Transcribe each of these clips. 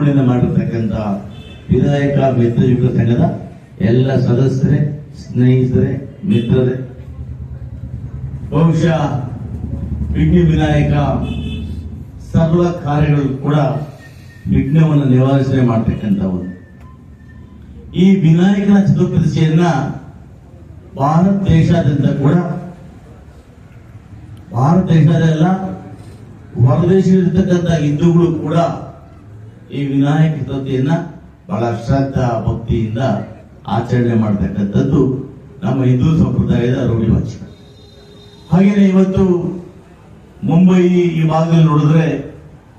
ವಿಜೃಂಭಣೆಯಿಂದ ಮಾಡಿರ್ತಕ್ಕಂಥ ವಿನಾಯಕ ಮಿತ್ರ ಯುಗ ಸಂಘದ ಎಲ್ಲ ಸದಸ್ಯರೇ, ಸ್ನೇಹಿತರೆ, ಮಿತ್ರರೇ. ಬಹುಶಃ ವಿಘ್ನ ವಿನಾಯಕ ಸರ್ವ ಕಾರ್ಯಗಳು ಕೂಡ ವಿಘ್ನವನ್ನು ನಿವಾರಣೆ ಮಾಡ್ತಕ್ಕಂಥವು ಈ ವಿನಾಯಕನ ಚತುರ್ದಶಿಯನ್ನ ಭಾರತ ದೇಶಾದ್ಯಂತ ಕೂಡ ಭಾರತ ದೇಶದಲ್ಲ ಹೊರದೇಶದಲ್ಲಿರ್ತಕ್ಕಂಥ ಹಿಂದೂಗಳು ಕೂಡ ಈ ವಿನಾಯಕ ಚತುರ್ಥಿಯನ್ನ ಬಹಳ ಶ್ರದ್ಧಾ ಭಕ್ತಿಯಿಂದ ಆಚರಣೆ ಮಾಡತಕ್ಕಂಥದ್ದು ನಮ್ಮ ಹಿಂದೂ ಸಂಪ್ರದಾಯದ ರೂಢಿವಾಚ ಹಾಗೆಯೇ ಇವತ್ತು ಮುಂಬೈ ಈ ಭಾಗದಲ್ಲಿ ನೋಡಿದ್ರೆ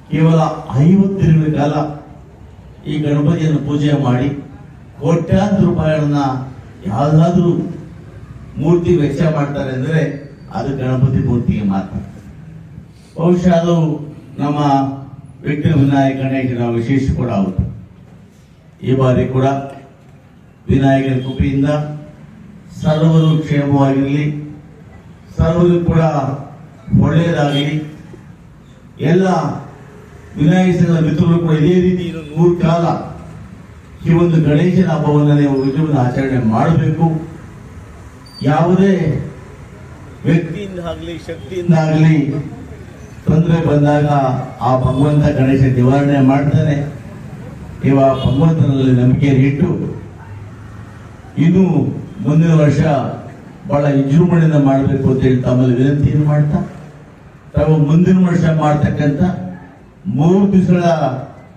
ಕೇವಲ ಐವತ್ತು ದಿನಗಳ ಕಾಲ ಈ ಗಣಪತಿಯನ್ನು ಪೂಜೆ ಮಾಡಿ ಕೋಟ್ಯಾಂತರ ರೂಪಾಯಿಗಳನ್ನ ಯಾವುದಾದ್ರೂ ಮೂರ್ತಿ ವೆಚ್ಚ ಮಾಡ್ತಾರೆ ಅಂದ್ರೆ ಅದು ಗಣಪತಿ ಮೂರ್ತಿಗೆ ಮಾತ್ರ. ಬಹುಶಃ ಅದು ನಮ್ಮ ವಿಘ್ನ ವಿನಾಯಕ ಗಣೇಶನ ವಿಶೇಷ ಕೂಡ ಹೌದು. ಈ ಬಾರಿ ಕೂಡ ವಿನಾಯಕನ ಕೃಪೆಯಿಂದ ಸರ್ವರು ಕ್ಷೇಮವಾಗಿರಲಿ, ಸರ್ವರು ಕೂಡ ಒಳ್ಳೆಯದಾಗಲಿ. ಎಲ್ಲ ವಿನಾಯಕರ ಮಿತ್ರರು ಕೂಡ ಇದೇ ರೀತಿ ನೂರು ಕಾಲ ಈ ಒಂದು ಗಣೇಶನ ಹಬ್ಬವನ್ನು ನೀವು ಆಚರಣೆ ಮಾಡಬೇಕು. ಯಾವುದೇ ವ್ಯಕ್ತಿಯಿಂದ ಆಗಲಿ, ಶಕ್ತಿಯಿಂದ ಆಗಲಿ ತೊಂದರೆ ಬಂದಾಗ ಆ ಭಗವಂತ ಗಣೇಶ ನಿವಾರಣೆ ಮಾಡ್ತಾನೆ. ಇವ ಭಗವಂತನಲ್ಲಿ ನಂಬಿಕೆಯನ್ನು ಇಟ್ಟು, ಇನ್ನು ಮುಂದಿನ ವರ್ಷ ಬಹಳ ವಿಜೃಂಭಣೆಯಿಂದ ಮಾಡಬೇಕು ಅಂತ ಹೇಳಿ ತಮ್ಮಲ್ಲಿ ವಿನಂತಿಯನ್ನು ಮಾಡ್ತಾ, ತಾವು ಮುಂದಿನ ವರ್ಷ ಮಾಡ್ತಕ್ಕಂಥ ಮೂರು ದಿವಸಗಳ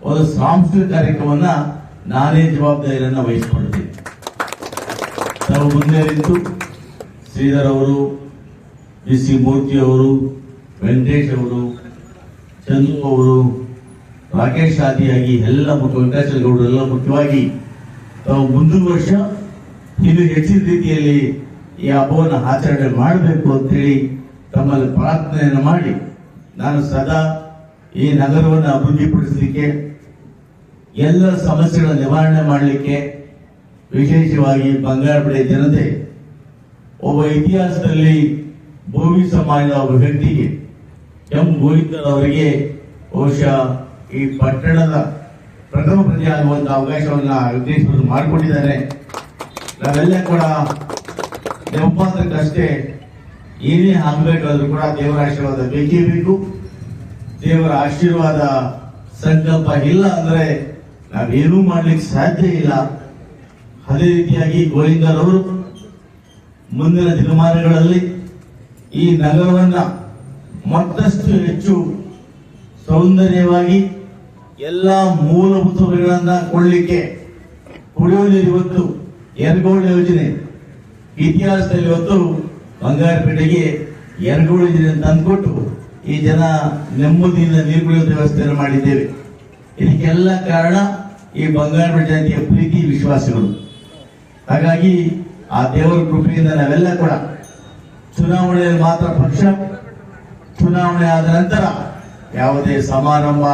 ಒಂದು ಸಾಂಸ್ಕೃತಿಕ ಕಾರ್ಯಕ್ರಮವನ್ನ ನಾನೇ ಜವಾಬ್ದಾರಿಯನ್ನು ವಹಿಸಿಕೊಳ್ತೀನಿ. ತಾವು ಮುಂದೆ ನಿಂತು ಶ್ರೀಧರ್ ಅವರು ಬಿ ಸಿ ಮೂರ್ತಿ ಅವರು ವೆಂಕಟೇಶ್ ಅವರು ಚಂದು ಅವರು ರಾಕೇಶ್ ಆದಿಯಾಗಿ ಎಲ್ಲ ಮತ್ತು ವೆಂಕಟೇಶ್ವರ ಗೌಡರು ಎಲ್ಲ ಮುಖ್ಯವಾಗಿ ತಾವು ಮುಂದಿನ ವರ್ಷ ಇನ್ನು ಹೆಚ್ಚಿನ ರೀತಿಯಲ್ಲಿ ಈ ಹಬ್ಬವನ್ನು ಆಚರಣೆ ಮಾಡಬೇಕು ಅಂತೇಳಿ ತಮ್ಮಲ್ಲಿ ಪ್ರಾರ್ಥನೆಯನ್ನು ಮಾಡಿ ನಾನು ಸದಾ ಈ ನಗರವನ್ನು ಅಭಿವೃದ್ಧಿಪಡಿಸಲಿಕ್ಕೆ ಎಲ್ಲ ಸಮಸ್ಯೆಗಳ ನಿವಾರಣೆ ಮಾಡಲಿಕ್ಕೆ ವಿಶೇಷವಾಗಿ ಬಂಗಾರಪಡೆ ಜನತೆ ಒಬ್ಬ ಇತಿಹಾಸದಲ್ಲಿ ಭೂಮಿ ಸಮಾಜದ ಒಬ್ಬ ವ್ಯಕ್ತಿಗೆ ಎಂ ಗೋವಿಂದರ್ ಅವರಿಗೆ ಬಹುಶಃ ಈ ಪಟ್ಟಣದ ಪ್ರಥಮ ಪ್ರಜೆ ಆಗುವಂತ ಅವಕಾಶವನ್ನ ಮಾಡಿಕೊಂಡಿದ್ದಾರೆ ನಾವೆಲ್ಲ ಕೂಡ ಅಷ್ಟೇ ಏನೇ ಆಗಬೇಕಾದ್ರೂ ಕೂಡ ದೇವರ ಆಶೀರ್ವಾದ ಬೇಕೇ ಬೇಕು. ದೇವರ ಆಶೀರ್ವಾದ ಸಂಕಲ್ಪ ಇಲ್ಲ ಅಂದ್ರೆ ನಾವೇನೂ ಮಾಡ್ಲಿಕ್ಕೆ ಸಾಧ್ಯ ಇಲ್ಲ. ಅದೇ ರೀತಿಯಾಗಿ ಗೋವಿಂದರವರು ಮುಂದಿನ ದಿನಮಾನಗಳಲ್ಲಿ ಈ ನಗರವನ್ನ ಮತ್ತಷ್ಟು ಹೆಚ್ಚು ಸೌಂದರ್ಯವಾಗಿ ಎಲ್ಲ ಮೂಲಭೂತಗಳನ್ನ ಕೊಡಲಿಕ್ಕೆ ಕುಡಿಯುವ ನೀರು ಇವತ್ತು ಎರಗೋಳ ಯೋಜನೆ. ಇತಿಹಾಸದಲ್ಲಿ ಇವತ್ತು ಬಂಗಾರಪೇಟೆಗೆ ಎರಗೋಳ ಯೋಜನೆ ಅಂತ ಅಂದ್ಕೊಟ್ಟು ಈ ಜನ ನೆಮ್ಮದಿಯಿಂದ ನೀರು ಕುಡಿಯುವ ವ್ಯವಸ್ಥೆಯನ್ನು ಮಾಡಿದ್ದೇವೆ. ಇದಕ್ಕೆಲ್ಲ ಕಾರಣ ಈ ಬಂಗಾರಪೇಟೆ ಜನತೆಯ ಪ್ರೀತಿ, ವಿಶ್ವಾಸಗಳು. ಹಾಗಾಗಿ ಆ ದೇವರ ಕೃಪೆಯಿಂದ ನಾವೆಲ್ಲ ಕೂಡ ಚುನಾವಣೆಯಲ್ಲಿ ಮಾತ್ರ ಪಕ್ಷ ಚುನಾವಣೆ ಆದ ನಂತರ ಯಾವುದೇ ಸಮಾರಂಭ,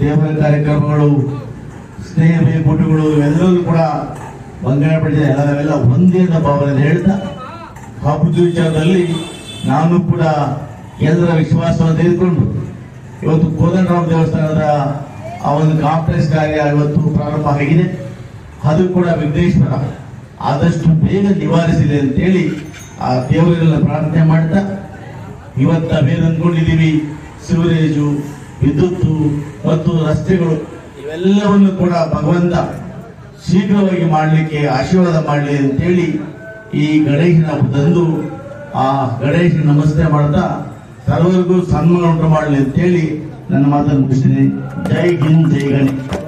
ದೇವರ ಕಾರ್ಯಕ್ರಮಗಳು, ಸ್ನೇಹ ಬೇಕುಟುಗಳು ಎಲ್ಲರೂ ಕೂಡ ಬಂಗಾರಪೇಟೆ ಎಲ್ಲವೆಲ್ಲ ಒಂದೇ ಭಾವನೆ ಹೇಳ್ತಾ ಹಬ್ಬದ ವಿಚಾರದಲ್ಲಿ ನಾನು ಕೂಡ ಎಲ್ಲರ ವಿಶ್ವಾಸವನ್ನು ತೆಗೆದುಕೊಂಡು ಇವತ್ತು ಕೋದಂಡರಾಮ ದೇವಸ್ಥಾನದ ಆ ಒಂದು ಕಾಂಪ್ಲೆಕ್ಸ್ ಕಾರ್ಯ ಇವತ್ತು ಪ್ರಾರಂಭ ಆಗಿದೆ. ಅದು ಕೂಡ ವಿಘ್ನೇಶ್ವರ ಆದಷ್ಟು ಬೇಗ ನಿವಾರಿಸಿದೆ ಅಂತೇಳಿ ಆ ದೇವರನ್ನ ಪ್ರಾರ್ಥನೆ ಮಾಡ್ತಾ ಇವತ್ತು ನಾವೇನು ಅಂದ್ಕೊಂಡಿದ್ದೀವಿ ಸಿವರೇಜು ವಿದ್ಯುತ್ತು ಮತ್ತು ರಸ್ತೆಗಳು. ಇವೆಲ್ಲವನ್ನು ಕೂಡ ಭಗವಂತ ಶೀಘ್ರವಾಗಿ ಮಾಡಲಿಕ್ಕೆ ಆಶೀರ್ವಾದ ಮಾಡಲಿ ಅಂತೇಳಿ ಈ ಗಣೇಶನ ತಂದು ಆ ಗಣೇಶ ನಮಸ್ತೆ ಮಾಡ್ತಾ ಸರ್ವರಿಗೂ ಸನ್ಮಾನ ಉಂಟು ಮಾಡಲಿ ಅಂತೇಳಿ ನನ್ನ ಮಾತನ್ನು ಮುಗಿಸ್ತೀನಿ. ಜೈ ಹಿಂದ್, ಜೈ ಗಣೇಶ್.